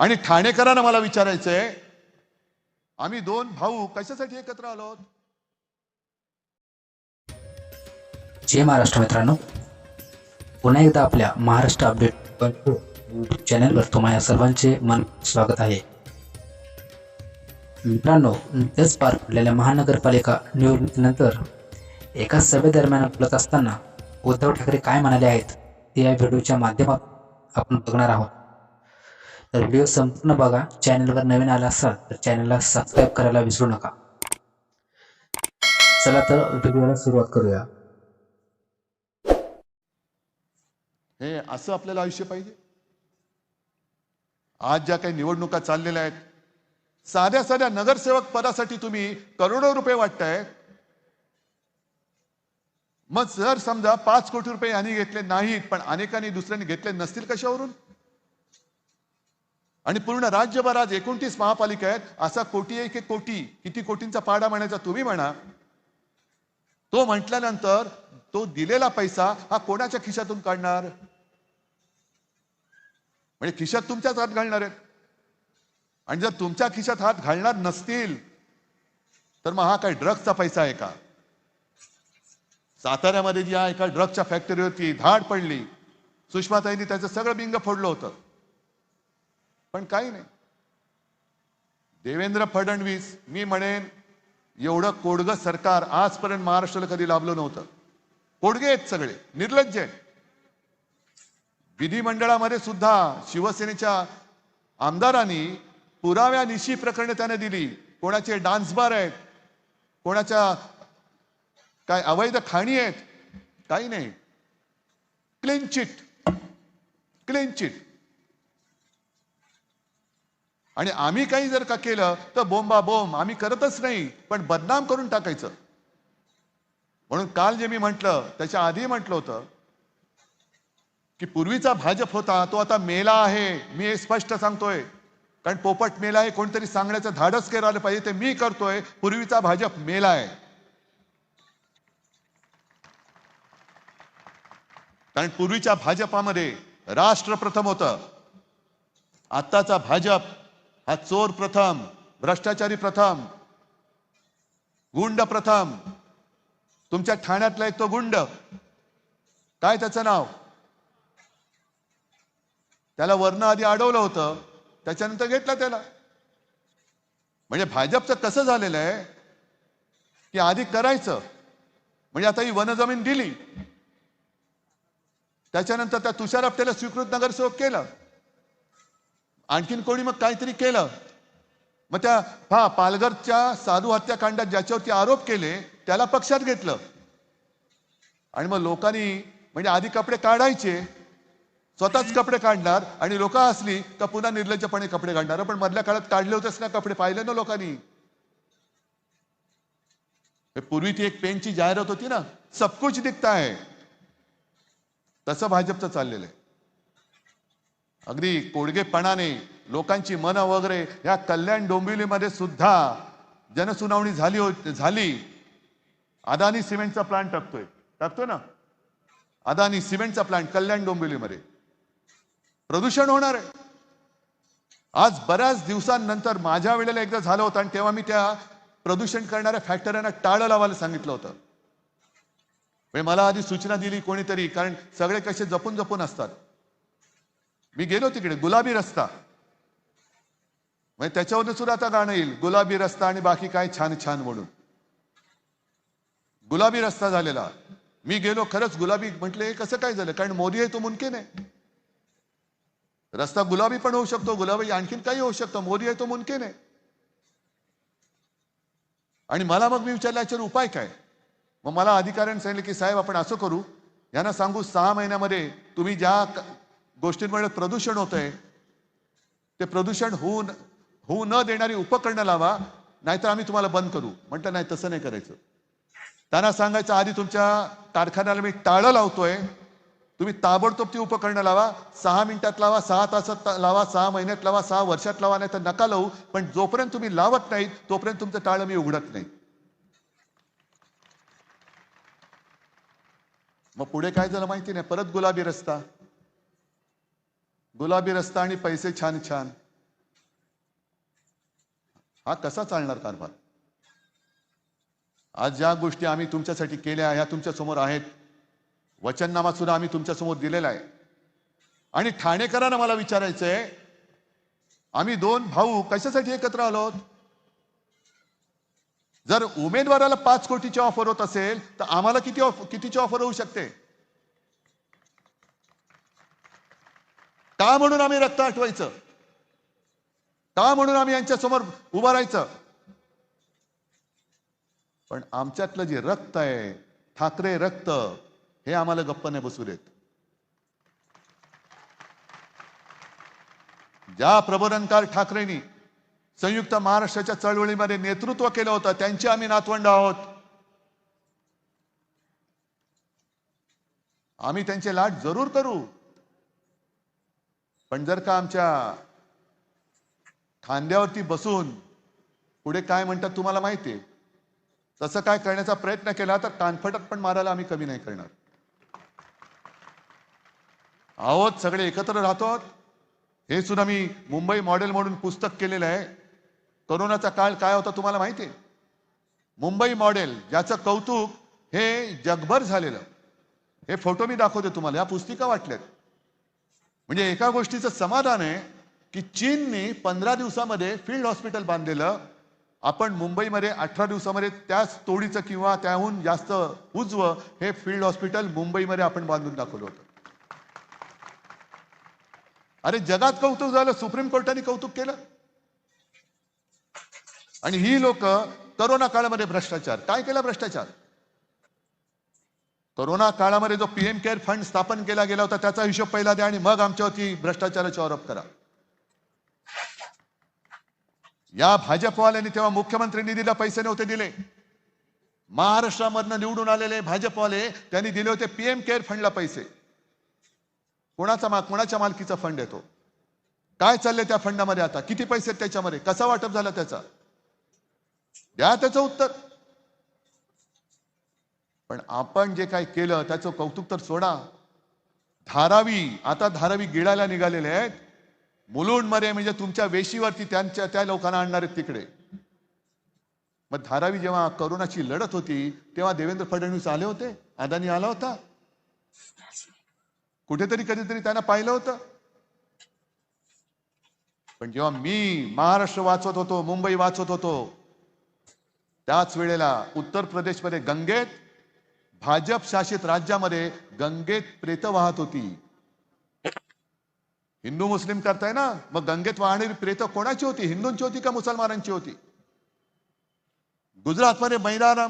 आणि ठाणेकरांना मला विचारायचंय आम्ही दोन भाऊ कशासाठी एकत्र आलो आहोत? जय महाराष्ट्र मित्रांनो. पुन्हा एकदा आपल्या महाराष्ट्र अपडेट यूट्यूब चॅनलवर तुम्हाला सर्वांचे मन स्वागत आहे. मित्रांनो नुकत्याच पार पडलेल्या महानगरपालिका निवडणुकीनंतर एका सभेदरम्यान बोलत असताना उद्धव ठाकरे काय म्हणाले आहेत ते या व्हिडिओच्या माध्यमात आपण बघणार आहोत. तर व्हिडिओ संपूर्ण बघा. चॅनलवर नवीन आला असाल तर चॅनलला सबस्क्राईब करायला विसरू नका. चला तर व्हिडिओला सुरुवात करूया. हे असं आपल्याला आयुष्य पाहिजे? आज ज्या काही निवडणुका चाललेल्या आहेत साध्या साध्या नगरसेवक पदासाठी तुम्ही करोडो रुपये वाटताय. मग जर समजा पाच कोटी रुपये यांनी घेतले नाहीत पण अनेकांनी दुसऱ्यांनी घेतले नसतील कशावरून? आणि पूर्ण राज्यभरात एकोणतीस महापालिका आहेत. असा कोटी एक कोटी किती कोटींचा पाडा म्हणायचा तुम्ही म्हणा. तो म्हटल्यानंतर तो दिलेला पैसा हा कोणाच्या खिशातून काढणार? म्हणजे खिशात तुमच्याच हात घालणार आहेत. आणि जर तुमच्या खिशात हात घालणार नसतील तर मग हा काय ड्रग्जचा पैसा आहे का? साताऱ्यामध्ये जी एका ड्रग्जच्या फॅक्टरीवरती धाड पडली. सुषमाताईंनी त्याचं सगळं बिंग फोडलं होतं. पण काही नाही. देवेंद्र फडणवीस मी म्हणेन एवढं कोडगं सरकार आजपर्यंत महाराष्ट्राला कधी लाभलं नव्हतं. कोडगे आहेत सगळे निर्लज्ज आहेत. विधिमंडळामध्ये सुद्धा शिवसेनेच्या आमदारांनी पुराव्यानिशी प्रकरणे त्याने दिली. कोणाचे डान्स बार आहेत कोणाच्या काय अवैध खाणी आहेत काही नाही. Clean chit clean chit. आणि आम्ही काही जर का केलं तर बोंबा बोंब आम्ही करतच नाही पण बदनाम करून टाकायचं. म्हणून काल जे मी म्हटलं त्याच्या आधी म्हटलं होतं की पूर्वीचा भाजप होता तो आता मेला आहे मी हे स्पष्ट सांगतोय. कारण पोपट मेला आहे कोणतरी सांगण्याचं धाडस करायला पाहिजे ते मी करतोय पूर्वीचा भाजप मेला आहे. कारण पूर्वीच्या भाजपामध्ये राष्ट्र प्रथम होतं. आत्ताचा भाजप हा चोर प्रथम भ्रष्टाचारी प्रथम गुंड प्रथम तुमच्या ठाण्यातला एक तो गुंड. काय त्याचं नाव? त्याला वर्ण आधी अडवलं होतं त्याच्यानंतर घेतलं त्याला. म्हणजे भाजपचं कसं झालेलं आहे? की आधी करायचं. म्हणजे आता ही वनजमीन दिली. त्याच्यानंतर त्या तुषार आपट्याला स्वीकृत नगरसेवक केलं. आणखीन कोणी मग काहीतरी केलं? मग त्या हा पालघरच्या साधू हत्याकांडात ज्याच्यावरती आरोप केले त्याला पक्षात घेतलं. आणि मग लोकांनी म्हणजे आधी कपडे काढायचे स्वतःच कपडे काढणार आणि लोक असली तर पुन्हा निर्लज्जपणे कपडे काढणार. पण मधल्या काळात काढले होतेच ना कपडे पाहिले ना लोकांनी? हे पूर्वी ती एक पेनची जाहिरात होती ना सब कुछ दिखता है. तसं भाजपचं चाललेलं आहे. अगदी कोडगेपणाने लोकांची मनं वगैरे या कल्याण डोंबिवलीमध्ये सुद्धा जनसुनावणी झाली हो-, झाली. अदानी सिमेंटचा प्लांट टाकतोय. टाकतोय ना? अदानी सिमेंटचा प्लांट कल्याण डोंबिवलीमध्ये. प्रदूषण होणार आहे. आज बऱ्याच दिवसांनंतर माझ्या वेळेला एकदा झालं होतं आणि तेव्हा मी त्या प्रदूषण करणाऱ्या फॅक्टऱ्यांना टाळं लावायला सांगितलं होतं. म्हणजे मला आधी सूचना दिली कोणीतरी कारण सगळे कसे जपून जपून असतात. मी गेलो तिकडे गुलाबी रस्ता. म्हणजे त्याच्यावर सुद्धा आता गाणं येईल गुलाबी रस्ता आणि बाकी काय छान छान म्हणून. गुलाबी रस्ता झालेला. मी गेलो खरंच गुलाबी म्हटले कसं काय झालं? कारण मोदी आहे तो मुमकिन आहे. रस्ता गुलाबी पण होऊ शकतो गुलाबी आणखीन काही होऊ शकतं. मोदी आहे तो मुमकिन आहे. आणि मला मग मी विचारलं याच्यावर उपाय काय? मग मला अधिकाऱ्यांनी सांगितलं की साहेब आपण असं करू. यांना सांगू सहा महिन्यामध्ये तुम्ही ज्या गोष्टींमुळे प्रदूषण होतंय. ते प्रदूषण होऊ होऊ न देणारी उपकरणं लावा नाहीतर आम्ही तुम्हाला बंद करू. म्हटलं नाही तसं नाही करायचं. त्यांना सांगायचं आधी तुमच्या कारखान्याला मी टाळं लावतोय. तुम्ही ताबडतोब ती उपकरणं लावा. सहा मिनिटात लावा सहा तासात लावा सहा महिन्यात लावा सहा वर्षात लावा नाही तर नका लावू. पण जोपर्यंत तुम्ही लावत नाहीत तोपर्यंत तुमचं टाळं मी उघडत नाही. मग पुढे काय झालं माहिती नाही. परत गुलाबी रस्ता. गुलाबी रस्ता आणि पैसे छान छान. हा कसा चालणार कारभार? आज ज्या गोष्टी आम्ही तुमच्यासाठी केल्या ह्या तुमच्यासमोर आहेत. वचननामा सुद्धा आम्ही तुमच्यासमोर दिलेला आहे. आणि ठाणेकरांना मला विचारायचंय आम्ही दोन भाऊ कशासाठी एकत्र आलो आहोत? जर उमेदवाराला पाच कोटीची ऑफर होत असेल तर आम्हाला किती ऑफ कितीची ऑफर होऊ शकते? का म्हणून आम्ही रक्त आठवायचं. का म्हणून आम्ही यांच्या समोर उभं राहायचं. पण आमच्यातलं जे रक्त आहे ठाकरे रक्त हे आम्हाला गप्प नाही बसू देत. ज्या प्रबोधनकार ठाकरेंनी संयुक्त महाराष्ट्राच्या चळवळीमध्ये नेतृत्व केलं होतं त्यांची आम्ही नातवंड आहोत. आम्ही त्यांचे लाट जरूर करू. पण जर का आमच्या खांद्यावरती बसून पुढे काय म्हणतात तुम्हाला माहिती आहे तसं काय करण्याचा प्रयत्न केला तर कानफटक पण मारायला आम्ही कमी नाही करणार. आहोत सगळे एकत्र राहतो आहोत. हे सुद्धा मी मुंबई मॉडेल म्हणून पुस्तक केलेलं आहे. करोनाचा काळ काय होता तुम्हाला माहिती आहे मुंबई मॉडेल ज्याचं कौतुक हे जगभर झालेलं. हे फोटो मी दाखवते तुम्हाला या पुस्तिका वाटल्यात. म्हणजे एका गोष्टीचं समाधान आहे की चीनने पंधरा दिवसामध्ये फील्ड हॉस्पिटल बांधलेलं आपण मुंबईमध्ये अठरा दिवसामध्ये त्याच तोडीचं किंवा त्याहून जास्त उजवं हे फील्ड हॉस्पिटल मुंबईमध्ये आपण बांधून दाखवलं होतं. अरे जगात कौतुक झालं सुप्रीम कोर्टाने कौतुक केलं. आणि ही लोक करोना काळामध्ये भ्रष्टाचार. काय केला भ्रष्टाचार? करोना काळामध्ये जो पीएम केअर फंड स्थापन केला गेला होता त्याचा हिशोब पहिला द्या आणि मग आमच्यावरती भ्रष्टाचाराचा आरोप करा. या भाजपवाल्यांनी तेव्हा मुख्यमंत्री निधीला पैसे नव्हते दिले. महाराष्ट्रामधनं निवडून आलेले भाजपवाले त्यांनी दिले होते पीएम केअर फंडला पैसे. कोणाचा मा कोणाच्या मालकीचा फंड येतो काय चाललंय त्या फंडामध्ये आता? किती पैसे आहेत त्याच्यामध्ये? कसा वाटप झाला त्याचा? द्या त्याचं उत्तर. पण आपण जे काय केलं त्याचं कौतुक तर सोडा. धारावी आता धारावी गिळायला निघालेले आहेत. मुलुंडमध्ये म्हणजे तुमच्या वेशीवरती त्यांच्या त्या लोकांना आणणार आहेत तिकडे. मग धारावी जेव्हा करोनाची लढत होती तेव्हा देवेंद्र फडणवीस आले होते. अदानी आला होता. कुठेतरी कधीतरी त्यांना पाहिलं होतं. पण जेव्हा मी महाराष्ट्र वाचवत होतो मुंबई वाचवत होतो त्याच वेळेला उत्तर प्रदेशमध्ये गंगेत भाजप शासित राज्यामध्ये गंगेत प्रेत वाहत होती. हिंदू मुस्लिम करताय ना मग गंगेत वाहणारी प्रेत कोणाची होती? हिंदूंची होती का मुसलमानांची होती? गुजरातमध्ये मैदान